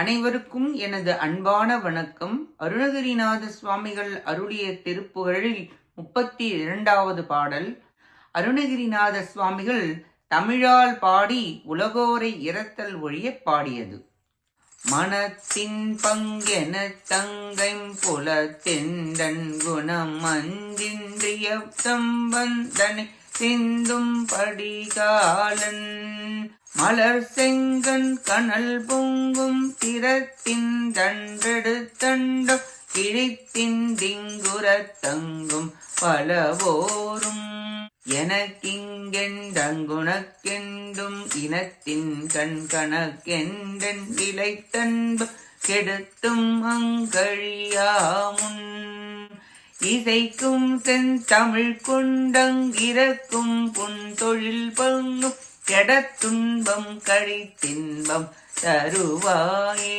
அனைவருக்கும் எனது அன்பான வணக்கம். அருணகிரிநாத சுவாமிகள் அருளிய திருப்புகழில் முப்பத்தி இரண்டாவது பாடல். அருணகிரிநாத சுவாமிகள் தமிழால் பாடி உலகோரை இரத்தல் ஒழிய பாடியது. மனத்தின் பங்கென தங்கைம் புலத்தெண்டன் குணம் அஞ்சின்றிய சம்பந்தனை சிந்தும் படிகாலன். மலர் செங்கன் கனல் பொங்கும் திறத்தின் தண்டெடுத்தண்டம் கிழித்தின் திங்குரத்தங்கும் பலவோரும். எனக்கிங்கெண்டங்குணக்கெண்டும் இனத்தின் கண் கணக்கெண்டன் இலைத்தன்பு கெடுத்தும் அங்கழியாமுன். இசைக்கும் செந்தமிழ் கொண்டங்கிறக்கும் புன்தொழில் பங்கும் கெடத்துன்பம் கழித்தின்பம் தருவாயே.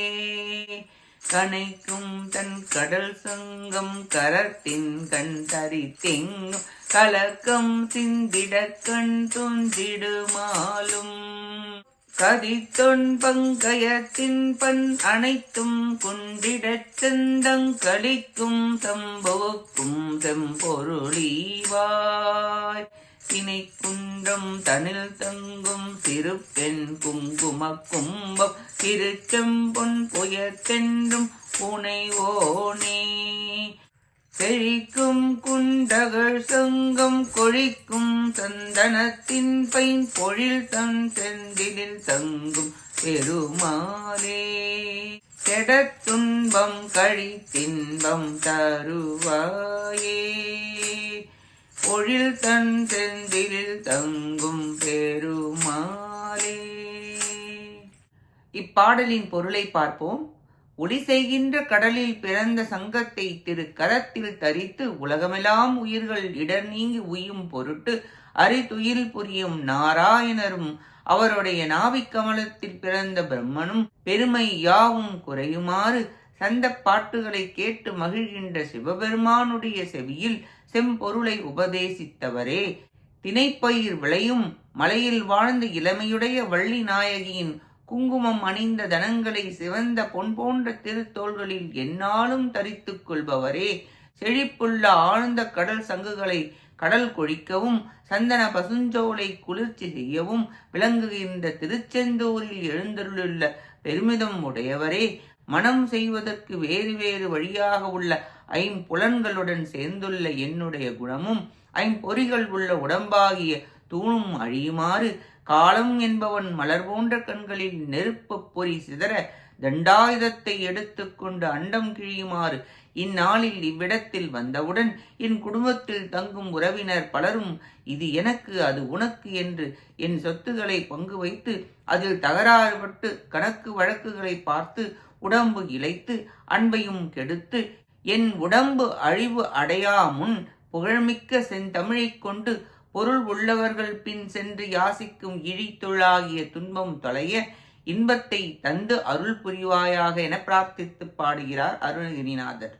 கனைக்கும் தன் கடல் சங்கம் கரத்தின் கண் தரித்தெங்கும் கலக்கம் சிந்திட கண் துந்திடுமாலும். கதித்தொன் பங்கயத்தின் பண் அனைத்தும் குன்றிடச் செந்தங் கழிக்கும் சம்பவக்கும் செம்பொருளீவாய் தினை குன்றம் தனில் தங்கும் திருப்பெண் குங்கும கும்பம் திருச்செம்பொன் புயத்தென்றும் புனைவோனே. செழிக்கும் குண்டகள் சங்கம் கொழிக்கும் சந்தனத்தின் பைன் பொழில் தன் செந்திலில் தங்கும் பெருமாளே கழி கழித்தின்பம் தருவாயே. பொழில் தன் செந்திலில் தங்கும் பெருமாளே இப்பாடலின் பொருளை பார்ப்போம். ஒளி செய்கின்ற கடலில் பிறந்த சங்கத்தை திரு கரத்தில் தரித்து உலகமெல்லாம் உயிர்கள் இடர் நீங்கி உயும் பொருட்டு அரிதுயில் புரியும் நாராயணரும் அவருடைய நாவிக் கமலத்தில் பிறந்த பிரம்மனும் பெருமை யாவும் குறையுமாறு சந்த பாட்டுகளை கேட்டு மகிழ்கின்ற சிவபெருமானுடைய செவியில் செம்பொருளை உபதேசித்தவரே. தினைப்பயிர் விளையும் மலையில் வாழ்ந்த இளமையுடைய வள்ளி நாயகியின் குங்குமம் அணிந்த தனங்களை சிவந்த பொன் போன்ற திருத்தோள்களில் என்னாலும் தரித்துக் கொள்பவரே. செழிப்புள்ள ஆழ்ந்த கடல் சங்குகளை கடல் கொழிக்கவும் சந்தன பசுஞ்சோலை குளிர்ச்சி செய்யவும் விளங்குகின்ற திருச்செந்தூரில் எழுந்தருளுள்ள பெருமிதம் உடையவரே. மனம் செய்வதற்கு வேறு வேறு வழியாக உள்ள ஐம்புலன்களுடன் சேர்ந்துள்ள என்னுடைய குணமும் ஐம்பொறிகள் உள்ள உடம்பாகிய தூணும் அழியுமாறு காலம் என்பவன் மலர் போன்ற கண்களில் நெருப்பு பொறி சிதற தண்டாயுதத்தை எடுத்துக்கொண்டு அண்டம் கிழியுமாறு இந்நாளில் இவ்விடத்தில் வந்தவுடன் என் குடும்பத்தில் தங்கும் உறவினர் பலரும் இது எனக்கு அது உனக்கு என்று என் சொத்துக்களை பங்கு வைத்து அதில் தகராறுபட்டு கணக்கு வழக்குகளை பார்த்து உடம்பு இழைத்து அன்பையும் கெடுத்து என் உடம்பு அழிவு அடையா முன் புகழ்மிக்க செந்தமிழைக் கொண்டு பொருள் உள்ளவர்கள் பின் சென்று யாசிக்கும் இழித்தொழாகிய துன்பம் தொலைய இன்பத்தை தந்து அருள் புரிவாயாக என பிரார்த்தித்து பாடுகிறார் அருணகிரிநாதர்.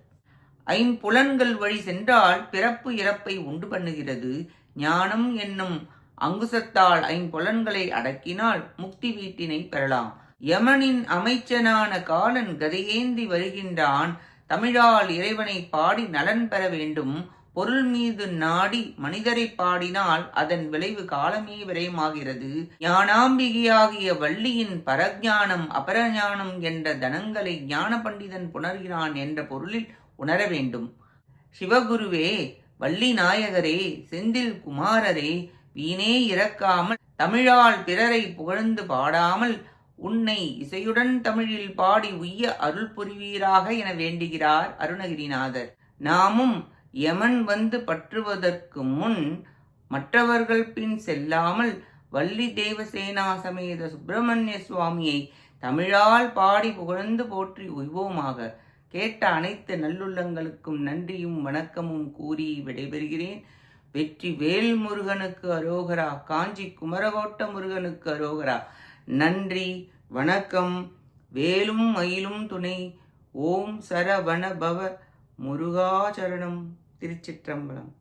ஐம்புலன்கள் வழி சென்றால் பிறப்பு இறப்பை உண்டு பண்ணுகிறது. ஞானம் என்னும் அங்குசத்தால் ஐம்புலன்களை அடக்கினால் முக்தி வீட்டினை பெறலாம். யமனின் அமைச்சனான காலன் கதையேந்தி வருகின்றான். தமிழால் இறைவனை பாடி நலன் பெற வேண்டும். பொருள் மீது நாடி மனிதரை பாடினால் அதன் விளைவு காலமே விரயமாகிறது. ஞானாம்பிகையாகிய வள்ளியின் பரஜானம் அபரஞானம் என்ற தனங்களை ஞான பண்டிதன் புணர்கிறான் என்ற பொருளில் உணர வேண்டும். சிவகுருவே வள்ளி நாயகரே செந்தில் குமாரரே வீணே இறக்காமல் தமிழால் பிறரை புகழ்ந்து பாடாமல் உன்னை இசையுடன் தமிழில் பாடி உய்ய அருள் புரிவீராக என வேண்டுகிறார் அருணகிரிநாதர். நாமும் யமன் வந்து பற்றுவதற்கு முன் மற்றவர்கள் பின் செல்லாமல் வள்ளி தேவசேனா சமேத சுப்பிரமணிய சுவாமியை தமிழால் பாடி புகழ்ந்து போற்றி உய்வோமாக கேட்ட அனைத்து நல்லுள்ளங்களுக்கும் நன்றியும் வணக்கமும் கூறி விடைபெறுகிறேன். வெற்றி வேல் முருகனுக்கு அரோகரா காஞ்சி குமரகோட்ட முருகனுக்கு அரோகரா. நன்றி வணக்கம். வேலும் மயிலும் துணை. ஓம் சரவண பவ முருகாச்சரணம் திருச்சிற்றம்பலம்.